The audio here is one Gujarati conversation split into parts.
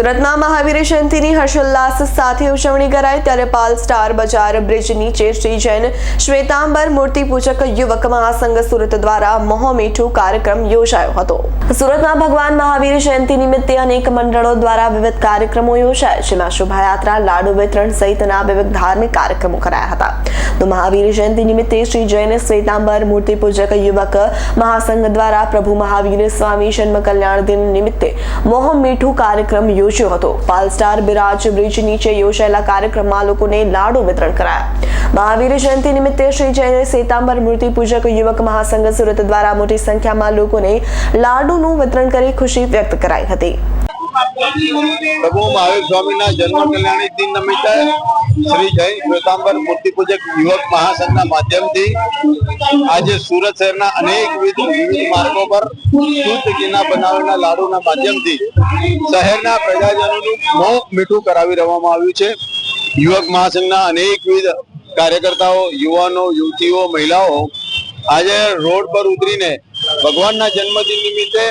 સુરતમાં મહાવીર જયંતિની હર્ષોલ્લાસ સાથે ઉજવણી કરાઈ. ત્યારે પાલ સ્ટાર બજાર બ્રિજ નીચે શ્રી જૈન શ્વેતાંબર મૂર્તિ પૂજક યુવક મહાસંઘ સુરત દ્વારા મોહ મીઠું કાર્યક્રમ યોજાયો હતો. સુરતમાં ભગવાન મહાવીર જયંતિ નિમિત્તે અનેક મંડળો દ્વારા વિવિધ કાર્યક્રમો યોજાયા, જેમાં શોભાયાત્રા, લાડુ વિતરણ સહિતના વિવિધ ધાર્મિક કાર્યક્રમો કરાયા હતા. તો મહાવીર જયંતિ નિમિત્તે શ્રી જૈન શ્વેતાંબર મૂર્તિ પૂજક યુવક મહાસંઘ દ્વારા પ્રભુ મહાવીર સ્વામી જન્મ કલ્યાણ દિન નિમિત્તે મોહ મીઠું કાર્યક્રમ યોજ્યો હતો. પાલ સ્ટાર બિરાજ બ્રિજ નીચે યોજાયેલા કાર્યક્રમમાં લોકોને લાડુ વિતરણ કરાયા. મહાવીર જયંતિ નિમિત્તે શ્રી જૈન શ્વેતાંબર મૂર્તિ પૂજક યુવક મહાસંઘ સુરત દ્વારા મોટી સંખ્યામાં લોકોને લાડુનું વિતરણ કરી ખુશી વ્યક્ત કરાઈ હતી. પ્રભુ મહાવીર સ્વામીના જન્મ કલ્યાણી દિન નિમિત્તે શ્રી જૈન શ્વેતાંબર મૂર્તિ પૂજક યુવક મહાસંઘના માધ્યમથી આજે સુરત શહેરના અનેકવિધ વિવિધ માર્ગો પર શુદ્ધ ઘીના બનાવેલા લાડુના માધ્યમથી શહેરના પ્રજાજનોનું મોં મીઠું કરાવી રહેવામાં આવ્યું છે. યુવક મહાસંઘના અનેકવિધ કાર્યકર્તાઓ, યુવાનો, યુવતીઓ, મહિલાઓ આજે રોડ પર ઉતરીને ભગવાનના જન્મદિન નિમિત્તે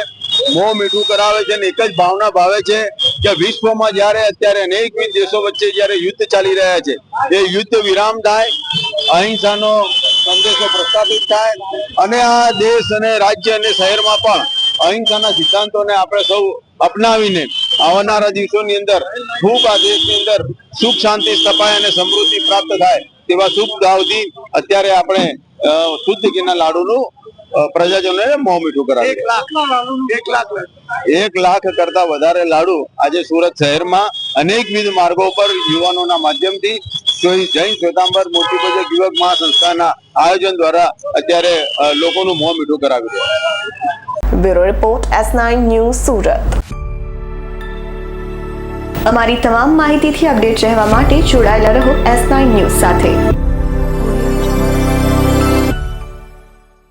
મોં મીઠું કરાવે છે અને એક જ ભાવના ભાવે છે કે વિશ્વમાં જ્યારે અત્યારે અનેકવિધ દેશો વચ્ચે જ્યારે યુદ્ધ ચાલી રહ્યા છે, એ યુદ્ધ વિરામ થાય, અહિંસાનો સંદેશો પ્રસ્થાપિત થાય અને આ દેશ અને રાજ્ય અને શહેરમાં પણ અહિંસાના સિદ્ધાંતોને આપણે સૌ અપનાવીને આવનારા દિવસોની અંદર ખૂબ આ દેશની અંદર સુખ, શાંતિ સ્થપાય અને સમૃદ્ધિ પ્રાપ્ત થાય તેવા શુભ ભાવથી અત્યારે આપણે શુદ્ધ ઘીના લાડુનું પ્રજાજનોને મોં મીઠું કરાવ્યું. એક લાખ. એક લાખ. કરતા વધારે લાડુ આજે સુરત શહેરમાં અનેકવિધ માર્ગો પર યુવાનોના માધ્યમથી જૈન શ્વેતાંબર મોટી પૂજક યુવક મહાસંસ્થાના આયોજન દ્વારા અત્યારે લોકોનું મોં મીઠું કરાવી રહ્યા bureau report S nine news Surat. અમારી તમામ માહિતીથી અપડેટ રહેવા માટે જોડાયેલા રહો એસ નાઇન ન્યૂઝ સાથે.